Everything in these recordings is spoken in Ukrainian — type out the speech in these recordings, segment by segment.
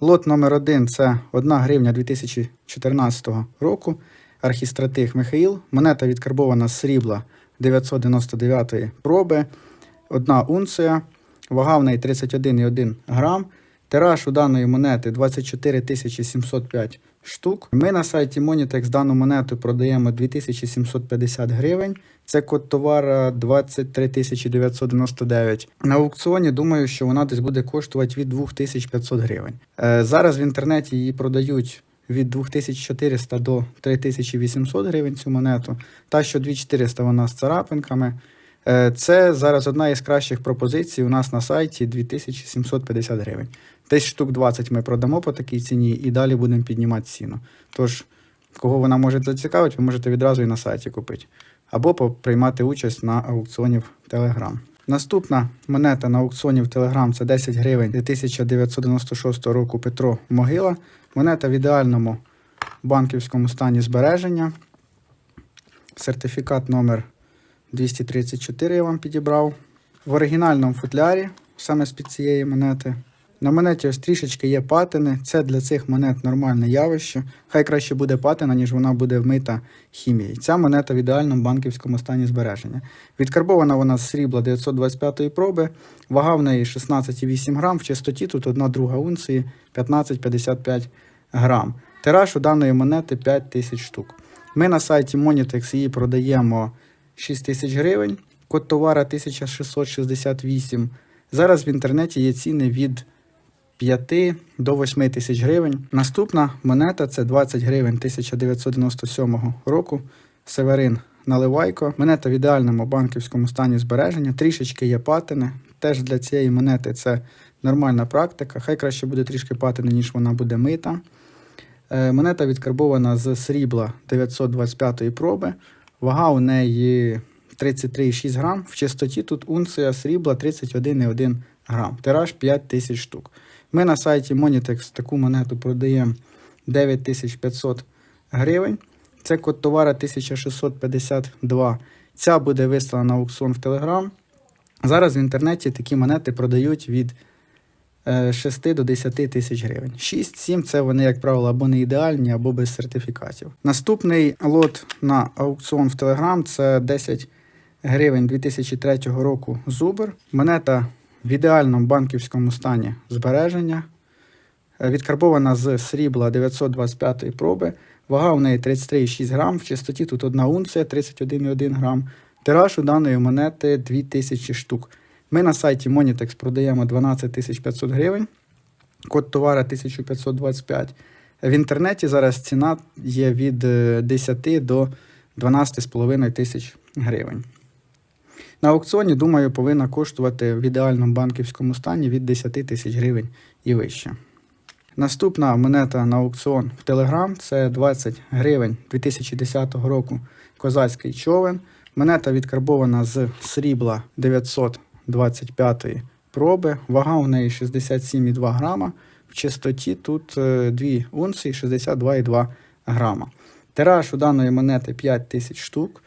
Лот номер 1 це 1 гривня 2014 року. Архістратих Михаїл. Монета відкарбована з срібла 999 проби. Одна унція. Вага в неї 31,1 грам. Тираж у даної монети 24 705 штук. Ми на сайті Monitex дану монету продаємо 2750 гривень. Це код товара 23 999. На аукціоні думаю, що вона десь буде коштувати від 2500 гривень. Е, зараз в інтернеті її продають від 2400 до 3800 гривень цю монету. Та, що 2400 вона з царапинками. Е, Це зараз одна із кращих пропозицій у нас на сайті 2750 гривень. Десь штук 20 ми продамо по такій ціні і далі будемо піднімати ціну. Тож, кого вона може зацікавити, ви можете відразу і на сайті купити. Або приймати участь на аукціоні в Telegram. Наступна монета на аукціоні в Telegram це 10 гривень 1996 року Петро Могила. Монета в ідеальному банківському стані збереження. Сертифікат номер 234 я вам підібрав. В оригінальному футлярі, саме з під цієї монети. На монеті ось трішечки є патини. Це для цих монет нормальне явище. Хай краще буде патина, ніж вона буде вмита хімією. Ця монета в ідеальному банківському стані збереження. Відкарбована вона з срібла 925 проби, вага в неї 16,8 грам, в чистоті тут 1 друга унції 15,55 грам. Тираж у даної монети 5 тисяч штук. Ми на сайті Monitex її продаємо 6 тисяч гривень, код товара 1668. Зараз в інтернеті є ціни від 5 до 8 тисяч гривень. Наступна монета це 20 гривень 1997 року. Северин Наливайко. Монета в ідеальному банківському стані збереження. Трішечки є патини. Теж для цієї монети це нормальна практика. Хай краще буде трішки патини, ніж вона буде мита. Е, Монета відкарбована з срібла 925 проби. Вага у неї 33,6 грам. В чистоті тут унція срібла 31,1 грам. Тираж 5 тисяч штук. Ми на сайті Monitex таку монету продаємо 9500 гривень. Це код товара 1652. Ця буде виставлена на аукціон в Telegram. Зараз в інтернеті такі монети продають від 6 до 10 тисяч гривень. 6-7 це вони, як правило, або не ідеальні, або без сертифікатів. Наступний лот на аукціон в Telegram це 10 гривень 2003 року Зубр. Монета в ідеальному банківському стані збереження. Е, Відкарбована з срібла 925 проби. Вага у неї 33,6 грам. В чистоті тут 1 унція 31,1 грам. Тираж у даної монети 2000 штук. Ми на сайті Monitex продаємо 12 500 гривень. Код товара 1525. В інтернеті зараз ціна є від е, 10 до 12,5 тисяч гривень. На аукціоні, думаю, повинна коштувати в ідеальному банківському стані від 10 тисяч гривень і вище. Наступна монета на аукціон в Telegram це 20 гривень 2010 року козацький човен. Монета відкарбована з срібла 925 проби. Вага у неї 67,2 грама. В чистоті тут 2 унції 62,2 грама. Тираж у даної монети 5 тисяч штук.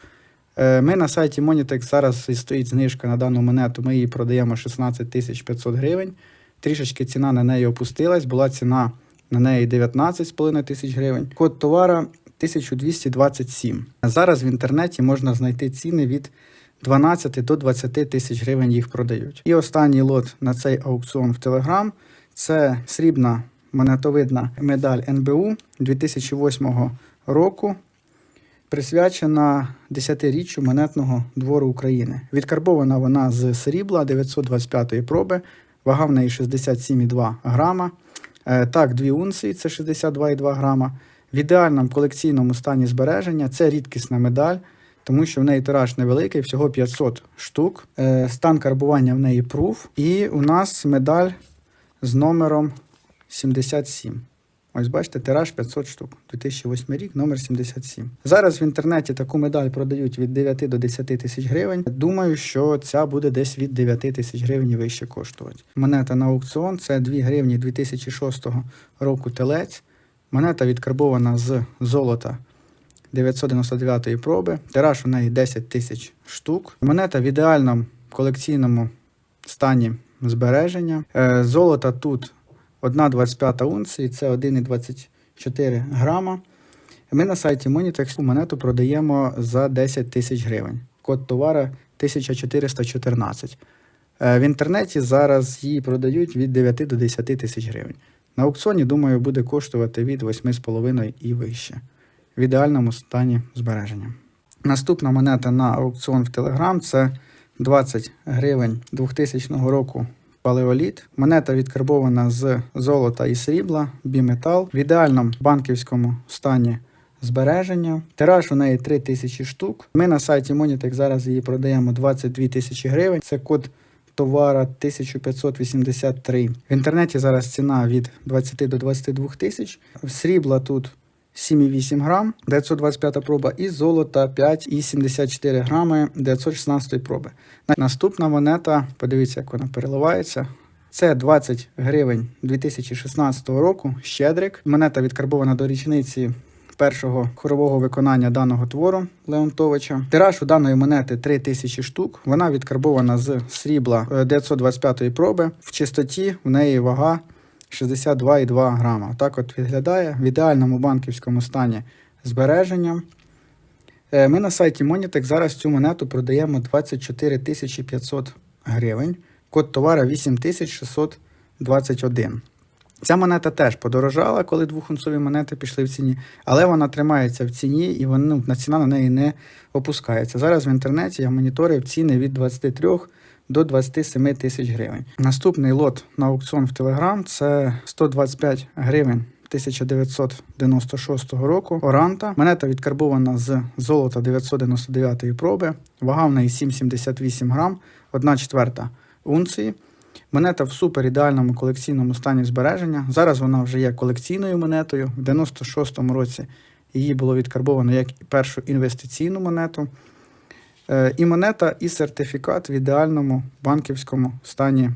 Е, Ми на сайті Monitex зараз стоїть знижка на дану монету. Ми її продаємо 16 500 гривень. Трішечки ціна на неї опустилась. Була ціна на неї 19,5 тисяч гривень. Код товара 1227. Зараз в інтернеті можна знайти ціни від 12 до 20 тисяч гривень їх продають. І останній лот на цей аукціон в Telegram це срібна монетовидна медаль НБУ 2008 року присвячена 10-річчю монетного двору України. Відкарбована вона з срібла 925-ї проби, вага в неї 67,2 грама. Е, Так, 2 унції це 62,2 грама. В ідеальному колекційному стані збереження це рідкісна медаль, тому що в неї тираж невеликий, всього 500 штук. Е, Стан карбування в неї пруф. І у нас медаль з номером 77. Ось бачите, тираж 500 штук. 2008 рік, номер 77. Зараз в інтернеті таку медаль продають від 9 до 10 тисяч гривень. Думаю, що ця буде десь від 9 тисяч гривень вище коштувати. Монета на аукціон це 2 гривні 2006 року телець. Монета відкарбована з золота 999 проби. Тираж у неї 10 тисяч штук. Монета в ідеальному колекційному стані збереження. Е, Золота тут 1,25 унції, це 1,24 грама. Ми на сайті Monitex монету продаємо за 10 тисяч гривень. Код товара 1414. Е, В інтернеті зараз її продають від 9 до 10 тисяч гривень. На аукціоні, думаю, буде коштувати від 8,5 і вище. В ідеальному стані збереження. Наступна монета на аукціон в Telegram це 20 гривень 2000 року палеоліт. Монета відкарбована з золота і срібла, біметал в ідеальному банківському стані збереження. Тираж у неї 3000 штук. Ми на сайті Monitex зараз її продаємо 22 тисячі гривень. Це код товара 1583. В інтернеті зараз ціна від 20 до 22 тисяч. Срібла тут 7,8 грам, 925 проба, і золота 5,74 грами 916 проби. Наступна монета, подивіться, як вона переливається. Це 20 гривень 2016 року. Щедрик. Монета відкарбована до річниці першого хорового виконання даного твору Леонтовича. Тираж у даної монети 3000 штук. Вона відкарбована з срібла е, 925 проби. В чистоті в неї вага 62,2 грама. Так от виглядає в ідеальному банківському стані збереження. Е, Ми на сайті Monitex зараз цю монету продаємо 24 500 гривень. Код товара 8621. Ця монета теж подорожала, коли двохунцові монети пішли в ціні, але вона тримається в ціні і вона, ну, ціна на неї не опускається. Зараз в інтернеті я моніторив ціни від 23 до 27 тисяч гривень. Наступний лот на аукціон в Telegram це 125 гривень 1996 року. Оранта. Монета відкарбована з золота 999 проби. Вага в неї 7,78 грам, 1 четверта унції. Монета в супер ідеальному колекційному стані збереження. Зараз вона вже є колекційною монетою. В 96-му році її було відкарбовано як першу інвестиційну монету. Е, І монета, і сертифікат в ідеальному банківському стані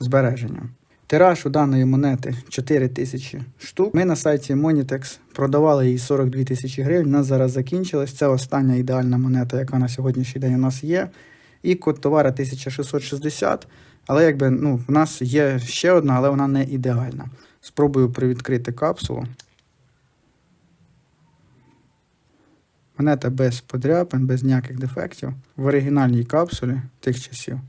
збереження. Тираж у даної монети 4 тисячі штук. Ми на сайті Monitex продавали її 42 тисячі гривень. У нас зараз закінчилась. Це остання ідеальна монета, яка на сьогоднішній день у нас є. І код товара 1660. Але якби ну, в нас є ще одна, але вона не ідеальна. Спробую привідкрити капсулу. Монета без подряпин, без ніяких дефектів. В оригінальній капсулі тих часів.